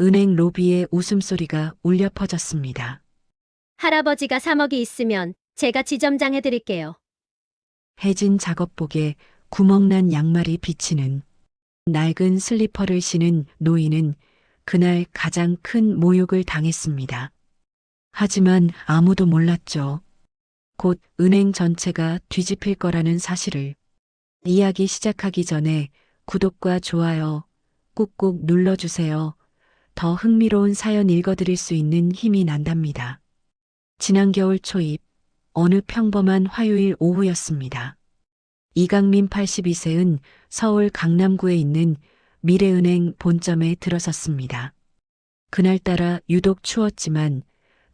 은행 로비에 웃음소리가 울려 퍼졌습니다. 할아버지가 3억이 있으면 제가 지점장 해 드릴게요. 해진 작업복에 구멍난 양말이 비치는 낡은 슬리퍼를 신은 노인은 그날 가장 큰 모욕을 당했습니다. 하지만 아무도 몰랐죠. 곧 은행 전체가 뒤집힐 거라는 사실을 이야기 시작하기 전에 구독과 좋아요 꾹꾹 눌러주세요. 더 흥미로운 사연 읽어드릴 수 있는 힘이 난답니다. 지난 겨울 초입 어느 평범한 화요일 오후였습니다. 이강민 82세은 서울 강남구에 있는 미래은행 본점에 들어섰습니다. 그날따라 유독 추웠지만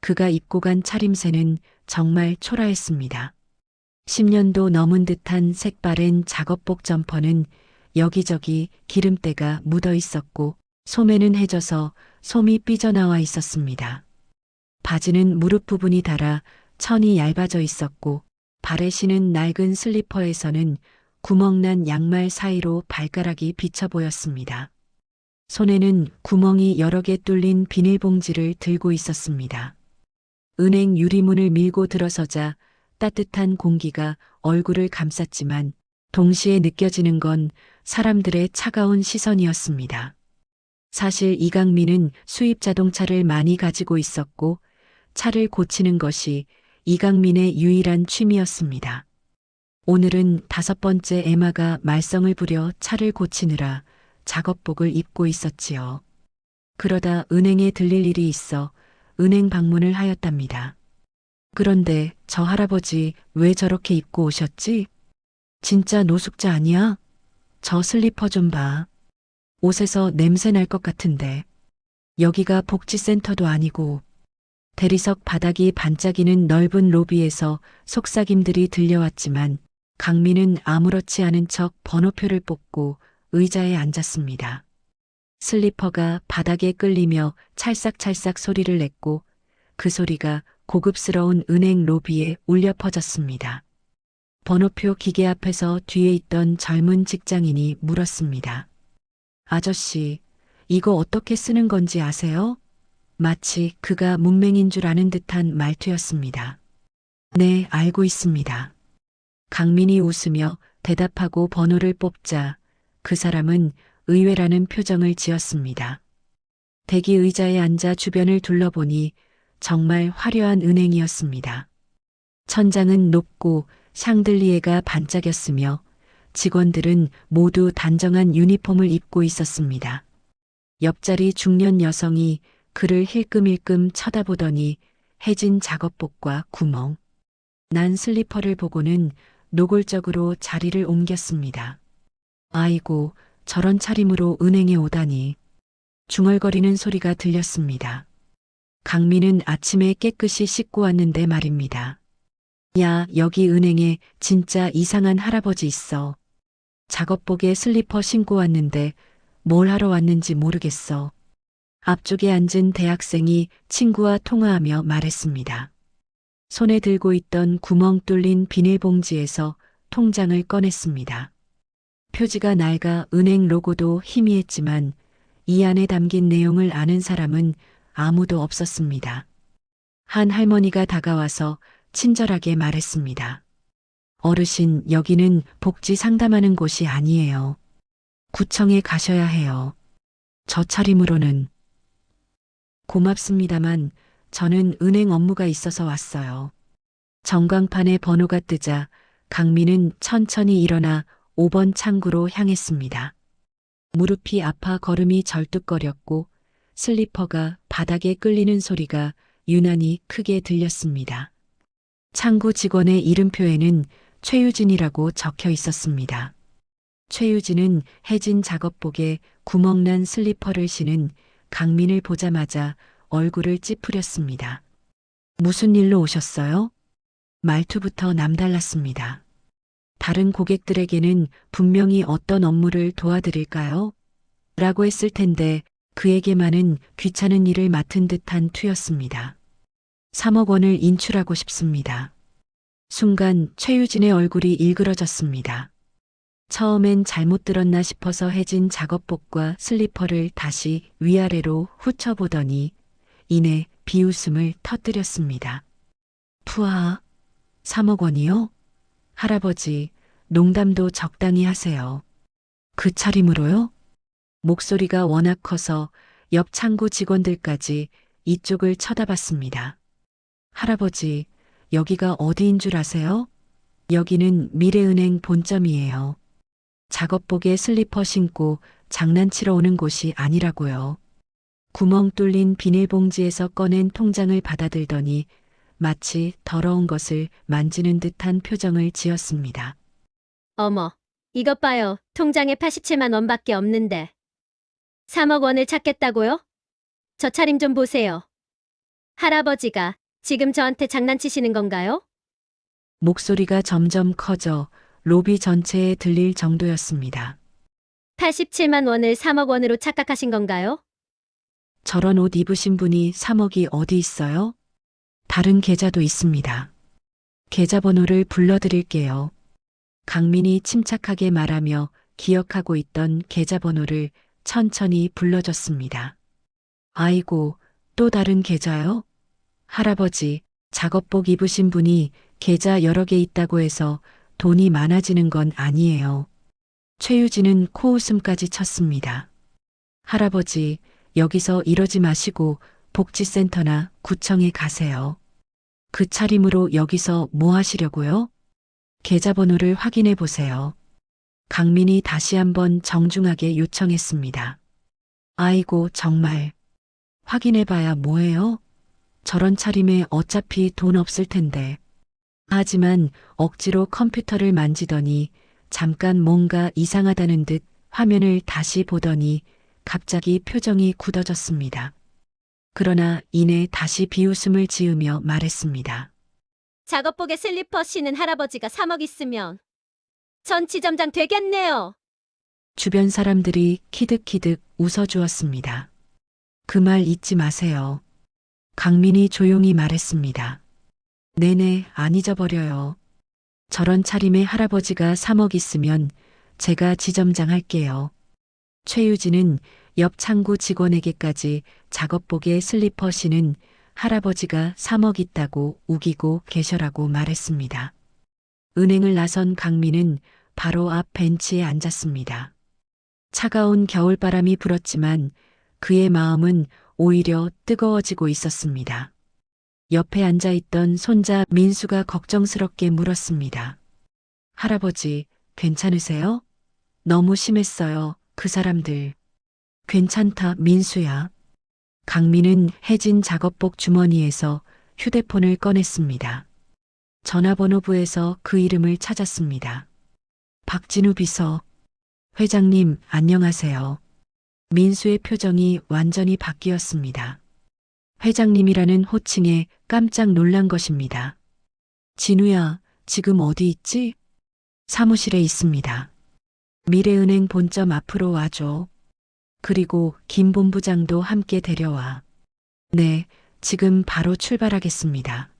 그가 입고 간 차림새는 정말 초라했습니다. 10년도 넘은 듯한 색바랜 작업복 점퍼는 여기저기 기름때가 묻어 있었고 소매는 해져서 솜이 삐져나와 있었습니다. 바지는 무릎 부분이 닳아 천이 얇아져 있었고 발에 신은 낡은 슬리퍼에서는 구멍난 양말 사이로 발가락이 비쳐 보였습니다. 손에는 구멍이 여러 개 뚫린 비닐봉지를 들고 있었습니다. 은행 유리문을 밀고 들어서자 따뜻한 공기가 얼굴을 감쌌지만 동시에 느껴지는 건 사람들의 차가운 시선이었습니다. 사실 이강민은 수입 자동차를 많이 가지고 있었고 차를 고치는 것이 이강민의 유일한 취미였습니다. 오늘은 다섯 번째 에마가 말썽을 부려 차를 고치느라 작업복을 입고 있었지요. 그러다 은행에 들릴 일이 있어 은행 방문을 하였답니다. 그런데 저 할아버지 왜 저렇게 입고 오셨지? 진짜 노숙자 아니야? 저 슬리퍼 좀 봐. 옷에서 냄새 날 것 같은데. 여기가 복지센터도 아니고 대리석 바닥이 반짝이는 넓은 로비에서 속삭임들이 들려왔지만 강민은 아무렇지 않은 척 번호표를 뽑고 의자에 앉았습니다. 슬리퍼가 바닥에 끌리며 찰싹찰싹 소리를 냈고 그 소리가 고급스러운 은행 로비에 울려 퍼졌습니다. 번호표 기계 앞에서 뒤에 있던 젊은 직장인이 물었습니다. 아저씨, 이거 어떻게 쓰는 건지 아세요? 마치 그가 문맹인 줄 아는 듯한 말투였습니다. 네, 알고 있습니다. 강민이 웃으며 대답하고 번호를 뽑자 그 사람은 의외라는 표정을 지었습니다. 대기 의자에 앉아 주변을 둘러보니 정말 화려한 은행이었습니다. 천장은 높고 샹들리에가 반짝였으며 직원들은 모두 단정한 유니폼을 입고 있었습니다. 옆자리 중년 여성이 그를 힐끔힐끔 쳐다보더니 해진 작업복과 구멍, 난 슬리퍼를 보고는 노골적으로 자리를 옮겼습니다. 아이고, 저런 차림으로 은행에 오다니. 중얼거리는 소리가 들렸습니다. 강민은 아침에 깨끗이 씻고 왔는데 말입니다. 야, 여기 은행에 진짜 이상한 할아버지 있어. 작업복에 슬리퍼 신고 왔는데 뭘 하러 왔는지 모르겠어. 앞쪽에 앉은 대학생이 친구와 통화하며 말했습니다. 손에 들고 있던 구멍 뚫린 비닐봉지에서 통장을 꺼냈습니다. 표지가 낡아 은행 로고도 희미했지만 이 안에 담긴 내용을 아는 사람은 아무도 없었습니다. 한 할머니가 다가와서 친절하게 말했습니다. 어르신, 여기는 복지 상담하는 곳이 아니에요. 구청에 가셔야 해요. 저 차림으로는. 고맙습니다만 저는 은행 업무가 있어서 왔어요. 전광판에 번호가 뜨자 강민은 천천히 일어나 5번 창구로 향했습니다. 무릎이 아파 걸음이 절뚝거렸고 슬리퍼가 바닥에 끌리는 소리가 유난히 크게 들렸습니다. 창구 직원의 이름표에는 최유진이라고 적혀 있었습니다. 최유진은 해진 작업복에 구멍난 슬리퍼를 신은 강민을 보자마자 얼굴을 찌푸렸습니다. 무슨 일로 오셨어요? 말투부터 남달랐습니다. 다른 고객들에게는 분명히 어떤 업무를 도와드릴까요? 라고 했을 텐데 그에게만은 귀찮은 일을 맡은 듯한 투였습니다. 3억 원을 인출하고 싶습니다. 순간 최유진의 얼굴이 일그러졌습니다. 처음엔 잘못 들었나 싶어서 해진 작업복과 슬리퍼를 다시 위아래로 훑어보더니 이내 비웃음을 터뜨렸습니다. 푸아, 3억 원이요? 할아버지, 농담도 적당히 하세요. 그 차림으로요? 목소리가 워낙 커서 옆 창구 직원들까지 이쪽을 쳐다봤습니다. 할아버지, 여기가 어디인 줄 아세요? 여기는 미래은행 본점이에요. 작업복에 슬리퍼 신고 장난치러 오는 곳이 아니라고요. 구멍 뚫린 비닐봉지에서 꺼낸 통장을 받아들더니 마치 더러운 것을 만지는 듯한 표정을 지었습니다. 어머, 이것 봐요. 통장에 87만 원밖에 없는데. 3억 원을 찾겠다고요? 저 차림 좀 보세요. 할아버지가 지금 저한테 장난치시는 건가요? 목소리가 점점 커져 로비 전체에 들릴 정도였습니다. 87만 원을 3억 원으로 착각하신 건가요? 저런 옷 입으신 분이 3억이 어디 있어요? 다른 계좌도 있습니다. 계좌번호를 불러드릴게요. 강민이 침착하게 말하며 기억하고 있던 계좌번호를 천천히 불러줬습니다. 아이고, 또 다른 계좌요? 할아버지, 작업복 입으신 분이 계좌 여러 개 있다고 해서 돈이 많아지는 건 아니에요. 최유진은 코웃음까지 쳤습니다. 할아버지, 여기서 이러지 마시고 복지센터나 구청에 가세요. 그 차림으로 여기서 뭐 하시려고요? 계좌번호를 확인해 보세요. 강민이 다시 한번 정중하게 요청했습니다. 아이고, 정말. 확인해 봐야 뭐해요? 저런 차림에 어차피 돈 없을 텐데. 하지만 억지로 컴퓨터를 만지더니 잠깐 뭔가 이상하다는 듯 화면을 다시 보더니 갑자기 표정이 굳어졌습니다. 그러나 이내 다시 비웃음을 지으며 말했습니다. 작업복에 슬리퍼 신은 할아버지가 3억 있으면 전 지점장 되겠네요. 주변 사람들이 키득키득 웃어주었습니다. 그 말 잊지 마세요. 강민이 조용히 말했습니다. 네네, 안 잊어버려요. 저런 차림에 할아버지가 3억 있으면 제가 지점장 할게요. 최유진은 옆 창구 직원에게까지 작업복에 슬리퍼 신은 할아버지가 3억 있다고 우기고 계셔라고 말했습니다. 은행을 나선 강민은 바로 앞 벤치에 앉았습니다. 차가운 겨울바람이 불었지만 그의 마음은 오히려 뜨거워지고 있었습니다. 옆에 앉아 있던 손자 민수가 걱정스럽게 물었습니다. 할아버지, 괜찮으세요? 너무 심했어요, 그 사람들. 괜찮다, 민수야. 강민은 해진 작업복 주머니에서 휴대폰을 꺼냈습니다. 전화번호부에서 그 이름을 찾았습니다. 박진우 비서. 회장님, 안녕하세요. 민수의 표정이 완전히 바뀌었습니다. 회장님이라는 호칭에 깜짝 놀란 것입니다. 진우야, 지금 어디 있지? 사무실에 있습니다. 미래은행 본점 앞으로 와줘. 그리고 김 본부장도 함께 데려와. 네, 지금 바로 출발하겠습니다.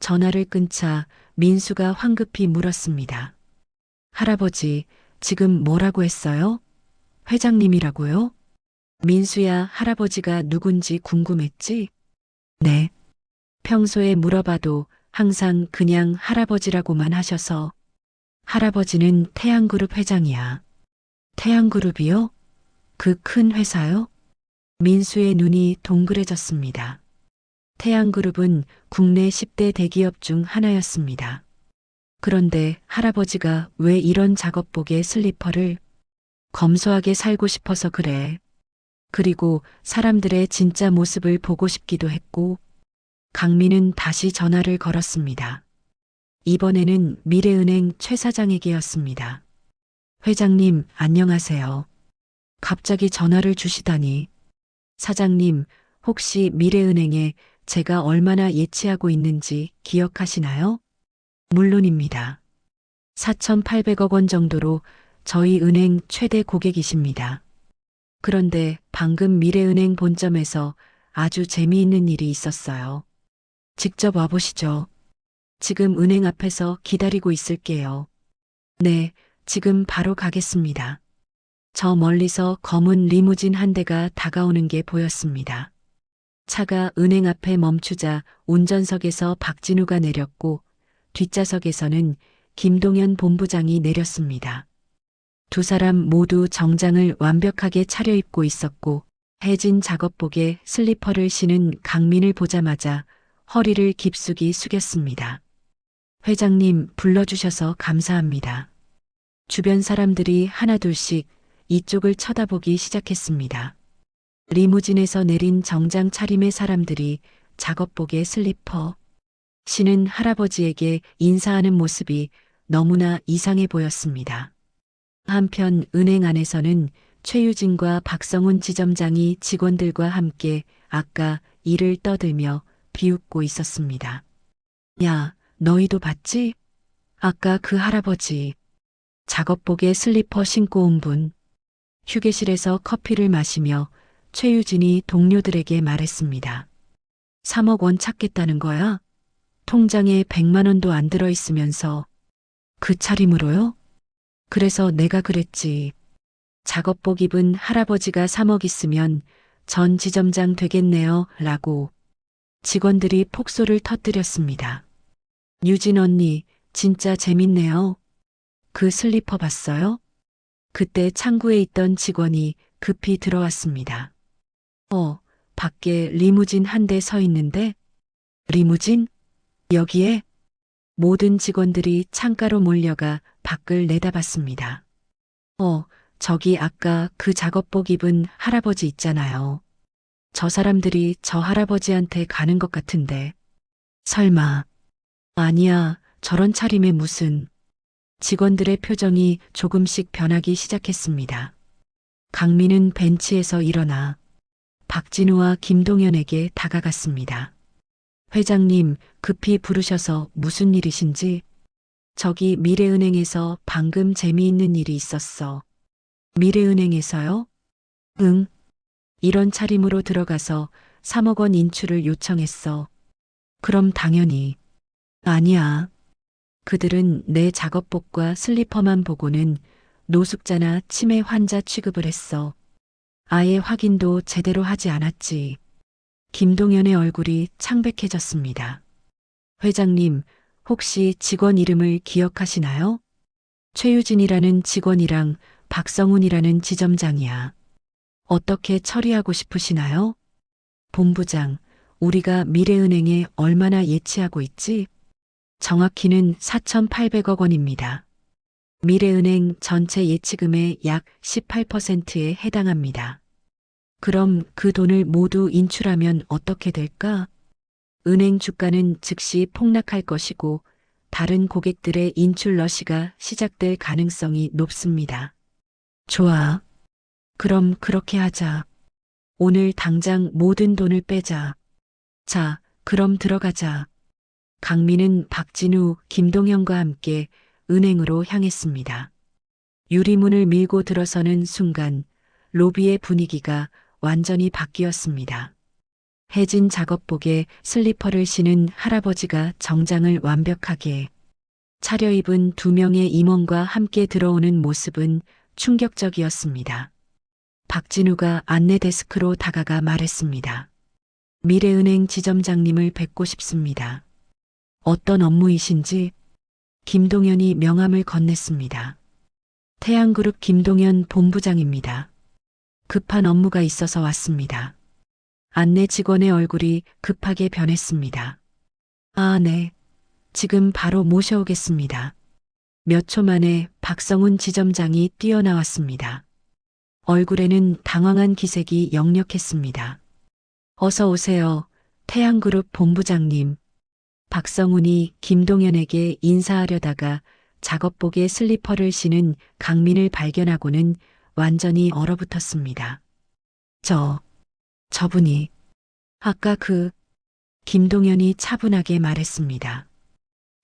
전화를 끊자 민수가 황급히 물었습니다. 할아버지, 지금 뭐라고 했어요? 회장님이라고요? 민수야 할아버지가 누군지 궁금했지? 네. 평소에 물어봐도 항상 그냥 할아버지라고만 하셔서 할아버지는 태양그룹 회장이야. 태양그룹이요? 그 큰 회사요? 민수의 눈이 동그래졌습니다. 태양그룹은 국내 10대 대기업 중 하나였습니다. 그런데 할아버지가 왜 이런 작업복에 슬리퍼를 검소하게 살고 싶어서 그래. 그리고 사람들의 진짜 모습을 보고 싶기도 했고, 강민은 다시 전화를 걸었습니다. 이번에는 미래은행 최 사장에게였습니다. 회장님, 안녕하세요. 갑자기 전화를 주시다니. 사장님, 혹시 미래은행에 제가 얼마나 예치하고 있는지 기억하시나요? 물론입니다. 4,800억 원 정도로 저희 은행 최대 고객이십니다. 그런데 방금 미래은행 본점에서 아주 재미있는 일이 있었어요. 직접 와보시죠. 지금 은행 앞에서 기다리고 있을게요. 네, 지금 바로 가겠습니다. 저 멀리서 검은 리무진 한 대가 다가오는 게 보였습니다. 차가 은행 앞에 멈추자 운전석에서 박진우가 내렸고 뒷좌석에서는 김동현 본부장이 내렸습니다. 두 사람 모두 정장을 완벽하게 차려입고 있었고 해진 작업복에 슬리퍼를 신은 강민을 보자마자 허리를 깊숙이 숙였습니다. 회장님 불러주셔서 감사합니다. 주변 사람들이 하나둘씩 이쪽을 쳐다보기 시작했습니다. 리무진에서 내린 정장 차림의 사람들이 작업복에 슬리퍼, 신은 할아버지에게 인사하는 모습이 너무나 이상해 보였습니다. 한편 은행 안에서는 최유진과 박성훈 지점장이 직원들과 함께 아까 이를 떠들며 비웃고 있었습니다. 야, 너희도 봤지? 아까 그 할아버지. 작업복에 슬리퍼 신고 온 분. 휴게실에서 커피를 마시며 최유진이 동료들에게 말했습니다. 3억 원 찾겠다는 거야? 통장에 100만 원도 안 들어 있으면서 그 차림으로요? 그래서 내가 그랬지. 작업복 입은 할아버지가 3억 있으면 전 지점장 되겠네요. 라고 직원들이 폭소를 터뜨렸습니다. 유진 언니, 진짜 재밌네요. 그 슬리퍼 봤어요? 그때 창구에 있던 직원이 급히 들어왔습니다. 어, 밖에 리무진 한 대 서 있는데? 리무진? 여기에? 모든 직원들이 창가로 몰려가 밖을 내다봤습니다. 어, 저기 아까 그 작업복 입은 할아버지 있잖아요. 저 사람들이 저 할아버지한테 가는 것 같은데. 설마. 아니야, 저런 차림에 무슨. 직원들의 표정이 조금씩 변하기 시작했습니다. 강민은 벤치에서 일어나 박진우와 김동현에게 다가갔습니다. 회장님, 급히 부르셔서 무슨 일이신지? 저기 미래은행에서 방금 재미있는 일이 있었어. 미래은행에서요? 응. 이런 차림으로 들어가서 3억 원 인출을 요청했어. 그럼 당연히. 아니야. 그들은 내 작업복과 슬리퍼만 보고는 노숙자나 치매 환자 취급을 했어. 아예 확인도 제대로 하지 않았지. 김동현의 얼굴이 창백해졌습니다. 회장님, 혹시 직원 이름을 기억하시나요? 최유진이라는 직원이랑 박성훈이라는 지점장이야. 어떻게 처리하고 싶으시나요? 본부장, 우리가 미래은행에 얼마나 예치하고 있지? 정확히는 4,800억 원입니다. 미래은행 전체 예치금의 약 18%에 해당합니다. 그럼 그 돈을 모두 인출하면 어떻게 될까? 은행 주가는 즉시 폭락할 것이고 다른 고객들의 인출 러시가 시작될 가능성이 높습니다. 좋아. 그럼 그렇게 하자. 오늘 당장 모든 돈을 빼자. 자, 그럼 들어가자. 강민은 박진우, 김동현과 함께 은행으로 향했습니다. 유리문을 밀고 들어서는 순간 로비의 분위기가 완전히 바뀌었습니다. 해진 작업복에 슬리퍼를 신은 할아버지가 정장을 완벽하게 차려입은 두 명의 임원과 함께 들어오는 모습은 충격적이었습니다. 박진우가 안내 데스크로 다가가 말했습니다. 미래은행 지점장님을 뵙고 싶습니다. 어떤 업무이신지 김동현이 명함을 건넸습니다. 태양그룹 김동현 본부장입니다. 급한 업무가 있어서 왔습니다. 안내 직원의 얼굴이 급하게 변했습니다. 아, 네. 지금 바로 모셔오겠습니다. 몇 초 만에 박성훈 지점장이 뛰어나왔습니다. 얼굴에는 당황한 기색이 역력했습니다. 어서 오세요. 태양그룹 본부장님. 박성훈이 김동현에게 인사하려다가 작업복에 슬리퍼를 신은 강민을 발견하고는 완전히 얼어붙었습니다. 저, 저분이, 아까 그, 김동현이 차분하게 말했습니다.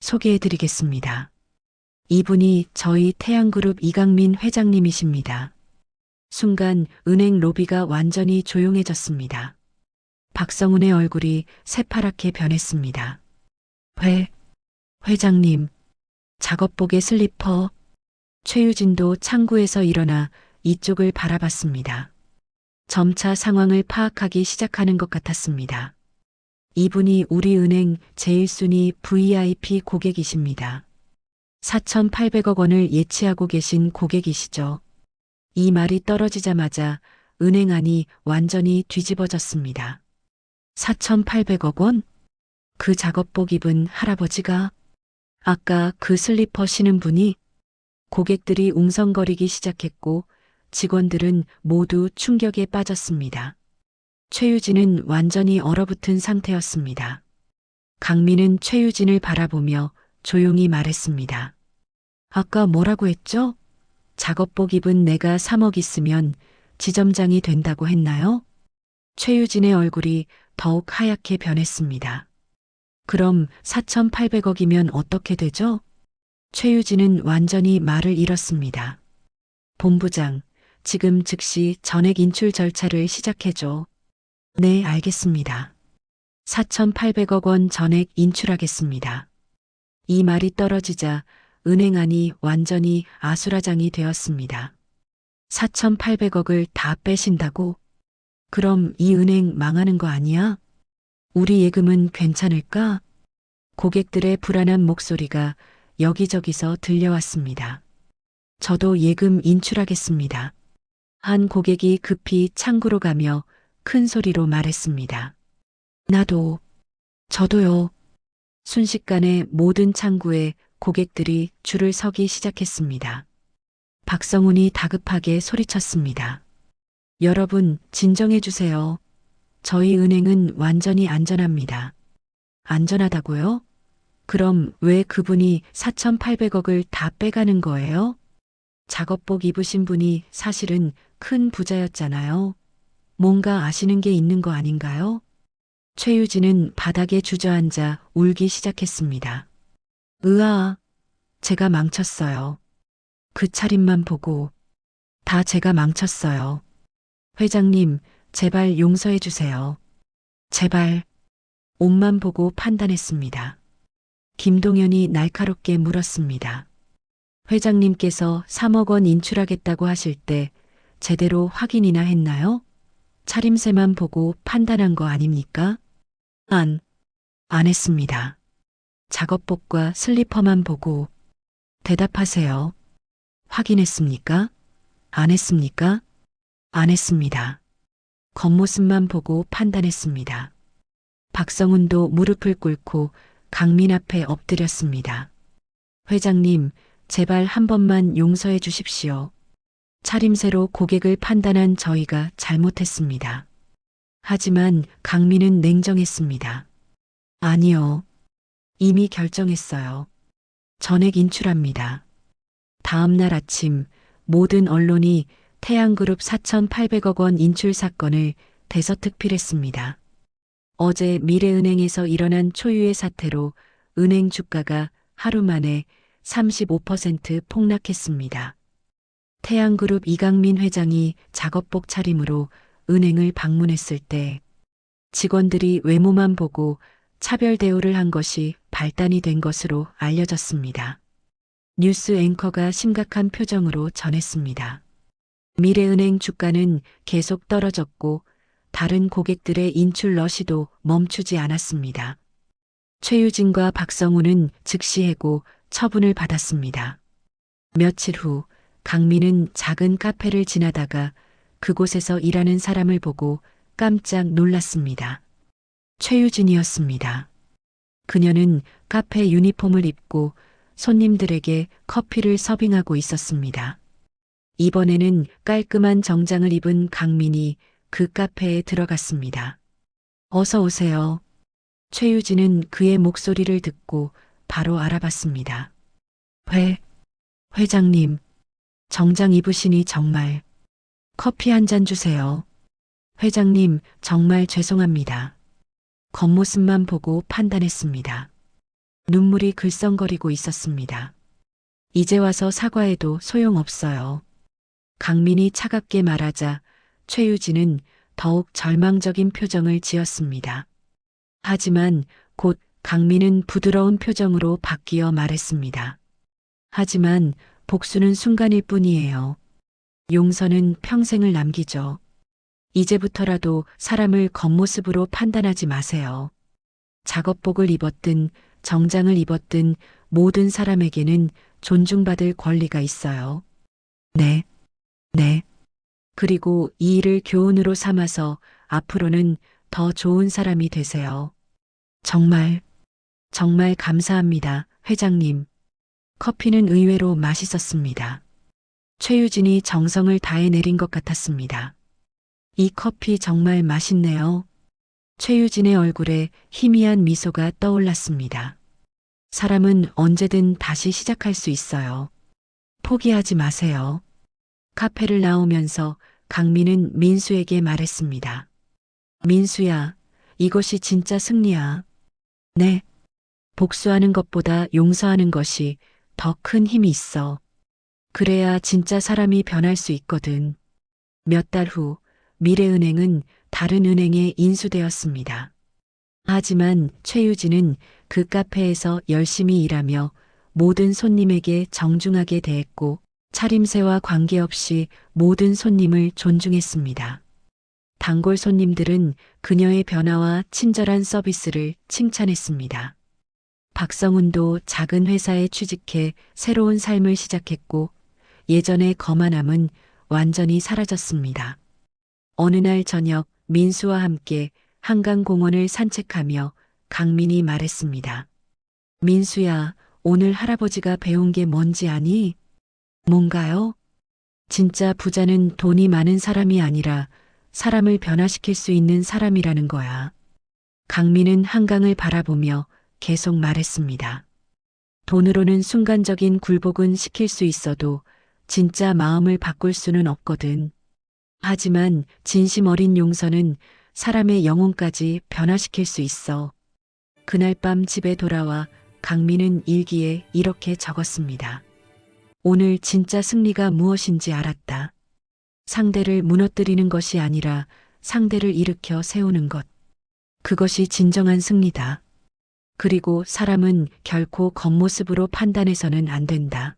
소개해드리겠습니다. 이분이 저희 태양그룹 이강민 회장님이십니다. 순간 은행 로비가 완전히 조용해졌습니다. 박성훈의 얼굴이 새파랗게 변했습니다. 회, 회장님, 작업복에 슬리퍼, 최유진도 창구에서 일어나 이쪽을 바라봤습니다. 점차 상황을 파악하기 시작하는 것 같았습니다. 이분이 우리 은행 제1순위 VIP 고객이십니다. 4,800억 원을 예치하고 계신 고객이시죠. 이 말이 떨어지자마자 은행 안이 완전히 뒤집어졌습니다. 4,800억 원? 그 작업복 입은 할아버지가 아까 그 슬리퍼 신은 분이 고객들이 웅성거리기 시작했고 직원들은 모두 충격에 빠졌습니다. 최유진은 완전히 얼어붙은 상태였습니다. 강민은 최유진을 바라보며 조용히 말했습니다. 아까 뭐라고 했죠? 작업복 입은 내가 3억 있으면 지점장이 된다고 했나요? 최유진의 얼굴이 더욱 하얗게 변했습니다. 그럼 4,800억이면 어떻게 되죠? 최유진은 완전히 말을 잃었습니다. 본부장, 지금 즉시 전액 인출 절차를 시작해줘. 네, 알겠습니다. 4,800억 원 전액 인출하겠습니다. 이 말이 떨어지자 은행 안이 완전히 아수라장이 되었습니다. 4,800억을 다 빼신다고? 그럼 이 은행 망하는 거 아니야? 우리 예금은 괜찮을까? 고객들의 불안한 목소리가 여기저기서 들려왔습니다. 저도 예금 인출하겠습니다. 한 고객이 급히 창구로 가며 큰 소리로 말했습니다. 나도, 저도요. 순식간에 모든 창구에 고객들이 줄을 서기 시작했습니다. 박성훈이 다급하게 소리쳤습니다. 여러분, 진정해 주세요. 저희 은행은 완전히 안전합니다. 안전하다고요? 그럼 왜 그분이 4,800억을 다 빼가는 거예요? 작업복 입으신 분이 사실은 큰 부자였잖아요. 뭔가 아시는 게 있는 거 아닌가요? 최유진은 바닥에 주저앉아 울기 시작했습니다. 으아, 제가 망쳤어요. 그 차림만 보고 다 제가 망쳤어요. 회장님, 제발 용서해 주세요. 제발. 옷만 보고 판단했습니다. 김동현이 날카롭게 물었습니다. 회장님께서 3억 원 인출하겠다고 하실 때 제대로 확인이나 했나요? 차림새만 보고 판단한 거 아닙니까? 안, 안 했습니다. 작업복과 슬리퍼만 보고 대답하세요. 확인했습니까? 안 했습니까? 안 했습니다. 겉모습만 보고 판단했습니다. 박성훈도 무릎을 꿇고 강민 앞에 엎드렸습니다. 회장님, 제발 한 번만 용서해 주십시오. 차림새로 고객을 판단한 저희가 잘못했습니다. 하지만 강민은 냉정했습니다. 아니요. 이미 결정했어요. 전액 인출합니다. 다음 날 아침 모든 언론이 태양그룹 4,800억 원 인출 사건을 대서특필했습니다. 어제 미래은행에서 일어난 초유의 사태로 은행 주가가 하루 만에 35% 폭락했습니다. 태양그룹 이강민 회장이 작업복 차림으로 은행을 방문했을 때 직원들이 외모만 보고 차별 대우를 한 것이 발단이 된 것으로 알려졌습니다. 뉴스 앵커가 심각한 표정으로 전했습니다. 미래은행 주가는 계속 떨어졌고 다른 고객들의 인출 러시도 멈추지 않았습니다. 최유진과 박성우는 즉시 해고 처분을 받았습니다. 며칠 후 강민은 작은 카페를 지나다가 그곳에서 일하는 사람을 보고 깜짝 놀랐습니다. 최유진이었습니다. 그녀는 카페 유니폼을 입고 손님들에게 커피를 서빙하고 있었습니다. 이번에는 깔끔한 정장을 입은 강민이 그 카페에 들어갔습니다. 어서 오세요. 최유진은 그의 목소리를 듣고 바로 알아봤습니다. 회, 회장님, 정장 입으시니 정말 커피 한 잔 주세요. 회장님, 정말 죄송합니다. 겉모습만 보고 판단했습니다. 눈물이 글썽거리고 있었습니다. 이제 와서 사과해도 소용없어요. 강민이 차갑게 말하자 최유진은 더욱 절망적인 표정을 지었습니다. 하지만 곧 강민은 부드러운 표정으로 바뀌어 말했습니다. 하지만 복수는 순간일 뿐이에요. 용서는 평생을 남기죠. 이제부터라도 사람을 겉모습으로 판단하지 마세요. 작업복을 입었든 정장을 입었든 모든 사람에게는 존중받을 권리가 있어요. 네, 네. 그리고 이 일을 교훈으로 삼아서 앞으로는 더 좋은 사람이 되세요. 정말, 정말 감사합니다, 회장님. 커피는 의외로 맛있었습니다. 최유진이 정성을 다해 내린 것 같았습니다. 이 커피 정말 맛있네요. 최유진의 얼굴에 희미한 미소가 떠올랐습니다. 사람은 언제든 다시 시작할 수 있어요. 포기하지 마세요. 카페를 나오면서 강민은 민수에게 말했습니다. 민수야, 이것이 진짜 승리야. 네. 복수하는 것보다 용서하는 것이 더 큰 힘이 있어. 그래야 진짜 사람이 변할 수 있거든. 몇 달 후, 미래은행은 다른 은행에 인수되었습니다. 하지만 최유진은 그 카페에서 열심히 일하며 모든 손님에게 정중하게 대했고 차림새와 관계없이 모든 손님을 존중했습니다. 단골 손님들은 그녀의 변화와 친절한 서비스를 칭찬했습니다. 박성훈도 작은 회사에 취직해 새로운 삶을 시작했고 예전의 거만함은 완전히 사라졌습니다. 어느 날 저녁 민수와 함께 한강공원을 산책하며 강민이 말했습니다. 민수야, 오늘 할아버지가 배운 게 뭔지 아니? 뭔가요? 진짜 부자는 돈이 많은 사람이 아니라 사람을 변화시킬 수 있는 사람이라는 거야. 강민은 한강을 바라보며 계속 말했습니다. 돈으로는 순간적인 굴복은 시킬 수 있어도 진짜 마음을 바꿀 수는 없거든. 하지만 진심 어린 용서는 사람의 영혼까지 변화시킬 수 있어. 그날 밤 집에 돌아와 강민은 일기에 이렇게 적었습니다. 오늘 진짜 승리가 무엇인지 알았다. 상대를 무너뜨리는 것이 아니라 상대를 일으켜 세우는 것. 그것이 진정한 승리다. 그리고 사람은 결코 겉모습으로 판단해서는 안 된다.